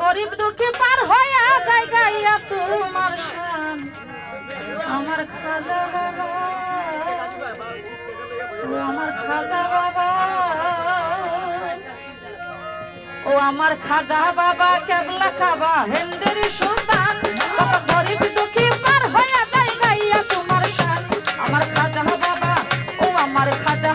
গরিব দুঃখী পার হইয়া যাই গাইয়া তোমার আমার খাজা বাবা, ও আমার খাজা বাবা। ও আমার খাজা বাবা, কেবলা খাবা হেন্দেরি সুলতান গরিব দুঃখী পার হইয়া যাই গাইয়া তোমার আমার খাজা বাবা, ও আমার খাজা